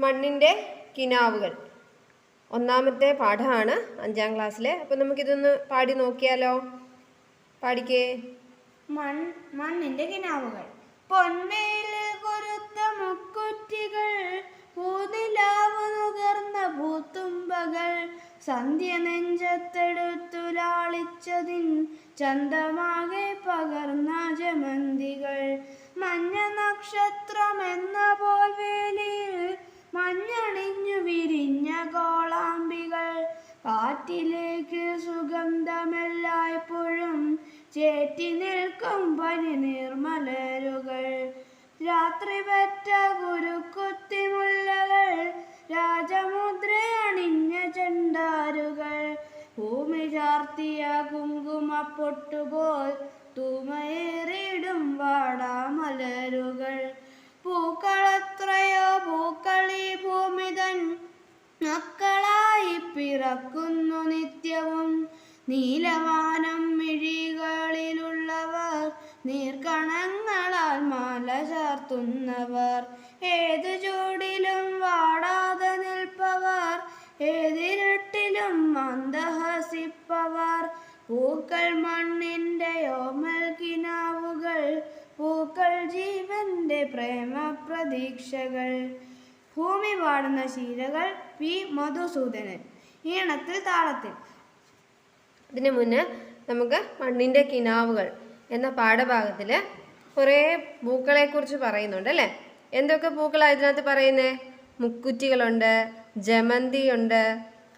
മണ്ണിന്റെ കിനാവുകൾ. ഒന്നാമത്തെ പാഠമാണ് അഞ്ചാം ക്ലാസ്സിലെ. അപ്പം നമുക്കിതൊന്ന് പാടി നോക്കിയാലോ? പാടിക്കേ. മൺ മണ്ണിന്റെ കിനാവുകൾ. പൊൻവേലിൽ കൊരുത്ത മുക്കുറ്റികൾ പൂനിലാവ് നുകർന്ന പൂത്തുമ്പകൾ. സന്ധ്യ നെഞ്ചത്തെടുത്തു ലാളിച്ചതിൻ ചന്തമാകെ പകർന്ന ജമന്തികൾ. മഞ്ഞ നക്ഷത്രമെന്ന കാറ്റിലേക്ക് സുഗന്ധമെല്ലായ്പ്പോഴും ചേറ്റി നിൽക്കും പനി നിർമ്മലരുകൾ രാത്രി പറ്റ ഗുരുക്കുത്തിമുല്ലകൾ രാജമുദ്ര അണിഞ്ഞ ചെണ്ടാരുകൾ. ഭൂമി ചാർത്തിയ കുങ്കുമ പൊട്ടുപോൽ തൂമയേറിയിടും വാടാമലരുകൾ. പൂക്കളത്രയോ പൂക്കളി മക്കളായി പിറക്കുന്നു നിത്യവും. നീലവാനം മിഴികളിലുള്ളവർ നീർക്കണങ്ങളാൽ മാല ചാർത്തുന്നവർ. ഏതു ചൂടിലും വാടാതെ നിൽപ്പവർ ഏതിരുട്ടിലും മന്ദഹസിപ്പവർ. പൂക്കൾ മണ്ണിന്റെ ഓമൽ കിനാവുകൾ പൂക്കൾ ജീവന്റെ പ്രേമ പ്രതീക്ഷകൾ ഭൂമി പാടുന്ന ശീലകൾ പി മധുസൂദനൻ. ഈണത്തിൽ താളത്തിൽ. അതിനു മുന്നേ നമുക്ക് മണ്ണിന്റെ കിനാവുകൾ എന്ന പാഠഭാഗത്തിൽ കുറേ പൂക്കളെക്കുറിച്ച് പറയുന്നുണ്ട് അല്ലേ? എന്തൊക്കെ പൂക്കളാണ് ഇതിനകത്ത് പറയുന്നത് മുക്കുറ്റികളുണ്ട് ജമന്തിയുണ്ട്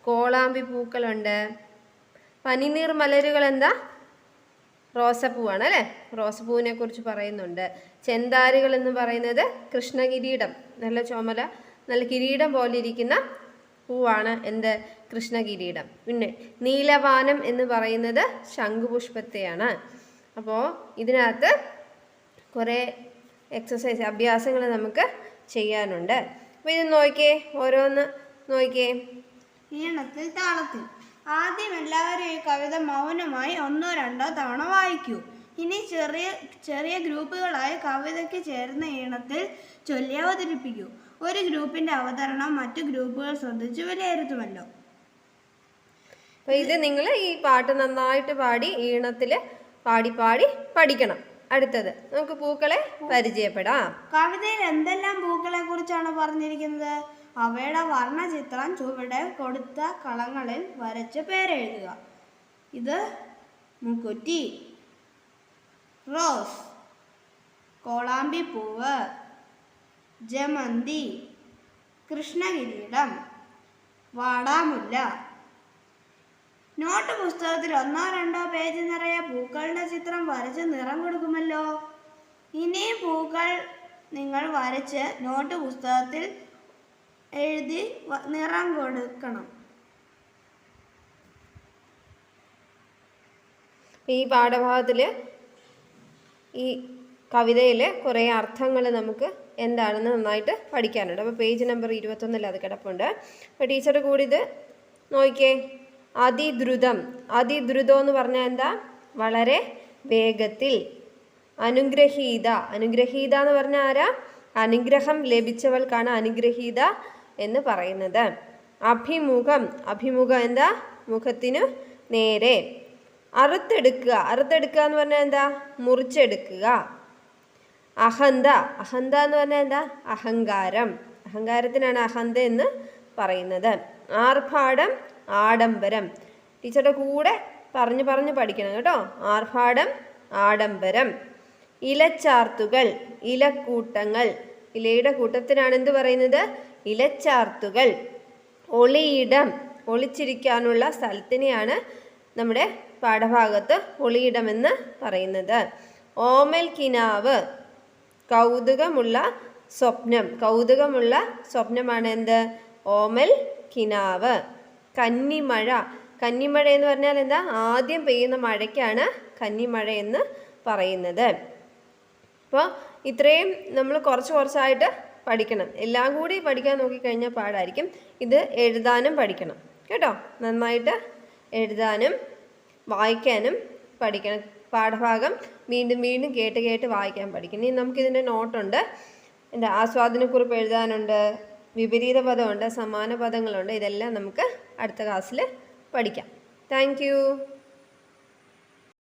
കോളാമ്പി പൂക്കളുണ്ട്. പനിനീർ മലരുകൾ എന്താ? റോസപ്പൂവാണ് അല്ലേ? റോസപ്പൂവിനെ കുറിച്ച് പറയുന്നുണ്ട്. ചെന്താരുകൾ എന്ന് പറയുന്നത് കൃഷ്ണകിരീടം. നല്ല ചുമല നല്ല കിരീടം പോലെ ഇരിക്കുന്ന പൂവാണ് എന്ത് കൃഷ്ണകിരീടം. പിന്നെ നീലവാനം എന്ന് പറയുന്നത് ശംഖുപുഷ്പത്തെയാണ്. അപ്പോൾ ഇതിനകത്ത് കുറേ എക്സസൈസ് അഭ്യാസങ്ങൾ നമുക്ക് ചെയ്യാനുണ്ട്. അപ്പോൾ ഇത് നോക്കിയേ ഓരോന്ന് നോക്കിയേ. ഈണത്തിൽ താളത്തിൽ. ആദ്യം എല്ലാവരും ഈ കവിത മൗനമായി ഒന്നോ രണ്ടോ തവണ വായിക്കൂ. ഇനി ചെറിയ ചെറിയ ഗ്രൂപ്പുകളായി കവിതയ്ക്ക് ചേർന്ന ഈണത്തിൽ ചൊല്ലി അവതരിപ്പിക്കൂ. ഒരു ഗ്രൂപ്പിന്റെ അവതരണം മറ്റു ഗ്രൂപ്പുകൾ ശ്രദ്ധിച്ചു വിലയിരുത്തുമല്ലോ. അപ്പോൾ ഇത് നിങ്ങൾ ഈ പാട്ട് നന്നായിട്ട് പാടി ഈണത്തിൽ പാടി പാടി പഠിക്കണം. അടുത്തത്. നമുക്ക് പൂക്കളെ പരിചയപ്പെടാം. കവിതയിൽ എന്തെല്ലാം പൂക്കളെ കുറിച്ചാണ് പറഞ്ഞിരിക്കുന്നത്? അവയുടെ വർണചിത്രം ചുവടെ കൊടുത്ത കളങ്ങളിൽ വരച്ച് പേരെഴുതുക. ഇത് മുക്കുറ്റി റോസ് കോളാമ്പിപ്പൂവ് ജമന്തി കൃഷ്ണകിരീടം വാടാമുല്ല. നോട്ട് പുസ്തകത്തിൽ ഒന്നോ രണ്ടോ പേജ് നിറയെ പൂക്കളുടെ ചിത്രം വരച്ച് നിറം കൊടുക്കുമല്ലോ. ഇനിയും പൂക്കൾ നിങ്ങൾ വരച്ച് നോട്ട് പുസ്തകത്തിൽ എഴുതി നിറം കൊടുക്കണം. ഈ പാഠഭാഗത്തിൽ ഈ കവിതയിൽ കുറേ അർത്ഥങ്ങൾ നമുക്ക് എന്താണെന്ന് നന്നായിട്ട് പഠിക്കാനുണ്ട്. അപ്പോൾ പേജ് നമ്പർ ഇരുപത്തൊന്നിൽ അത് കിടപ്പുണ്ട്. അപ്പോൾ ടീച്ചർ കൂടി ഇത് നോക്കിയേ. അതിദ്രുതം. അതിദ്രുതം എന്ന് പറഞ്ഞാൽ എന്താ? വളരെ വേഗത്തിൽ. അനുഗ്രഹീത. അനുഗ്രഹീത എന്ന് പറഞ്ഞാൽ ആരാ? അനുഗ്രഹം ലഭിച്ചവൾക്കാണ് അനുഗ്രഹീത എന്ന് പറയുന്നത്. അഭിമുഖം. അഭിമുഖം എന്താ? മുഖത്തിനു നേരെ. അറുത്തെടുക്കുക. അറുത്തെടുക്കുക എന്ന് പറഞ്ഞാൽ എന്താ? മുറിച്ചെടുക്കുക. അഹന്ത. അഹന്ത എന്ന് പറഞ്ഞാൽ എന്താ? അഹങ്കാരം. അഹങ്കാരത്തിനാണ് അഹന്ത എന്ന് പറയുന്നത്. ആർഭാടം ആഡംബരം. ടീച്ചറുടെ കൂടെ പറഞ്ഞു പറഞ്ഞു പഠിക്കണം കേട്ടോ. ആർഭാടം ആഡംബരം. ഇലച്ചാർത്തുകൾ ഇലക്കൂട്ടങ്ങൾ. ഇലയുടെ കൂട്ടത്തിനാണ് എന്ത് പറയുന്നത്? ഇലച്ചാർത്തുകൾ. ഒളിയിടം ഒളിച്ചിരിക്കാനുള്ള സ്ഥലത്തിനെയാണ് നമ്മുടെ പാഠഭാഗത്ത് ഒളിയിടം എന്ന് പറയുന്നത്. ഓമൽ കിനാവ് കൗതുകമുള്ള സ്വപ്നം. കൗതുകമുള്ള സ്വപ്നമാണ് എന്ത്? ഓമൽ കിനാവ്. കന്നിമഴ. കന്നിമഴ എന്ന് പറഞ്ഞാൽ എന്താ? ആദ്യം പെയ്യുന്ന മഴയ്ക്കാണ് കന്നിമഴ എന്ന് പറയുന്നത്. അപ്പോൾ ഇത്രയും നമ്മൾ കുറച്ച് കുറച്ചായിട്ട് പഠിക്കണം. എല്ലാം കൂടി പഠിക്കാൻ നോക്കിക്കഴിഞ്ഞാൽ പാടായിരിക്കും. ഇത് എഴുതാനും പഠിക്കണം. കേട്ടോ? നന്നായിട്ട് എഴുതാനും വായിക്കാനും പഠിക്കണം. പാഠഭാഗം വീണ്ടും വീണ്ടും കേട്ട് കേട്ട് വായിക്കാൻ പഠിക്കും. ഇനി നമുക്കിതിന്റെ നോട്ടുണ്ട്. എന്റെ ആസ്വാദനക്കുറിപ്പ് എഴുതാനുണ്ട് വിപരീത പദമുണ്ട് സമാന പദങ്ങളുണ്ട് ഇതെല്ലാം നമുക്ക് അടുത്ത ക്ലാസ്സിൽ പഠിക്കാം. താങ്ക്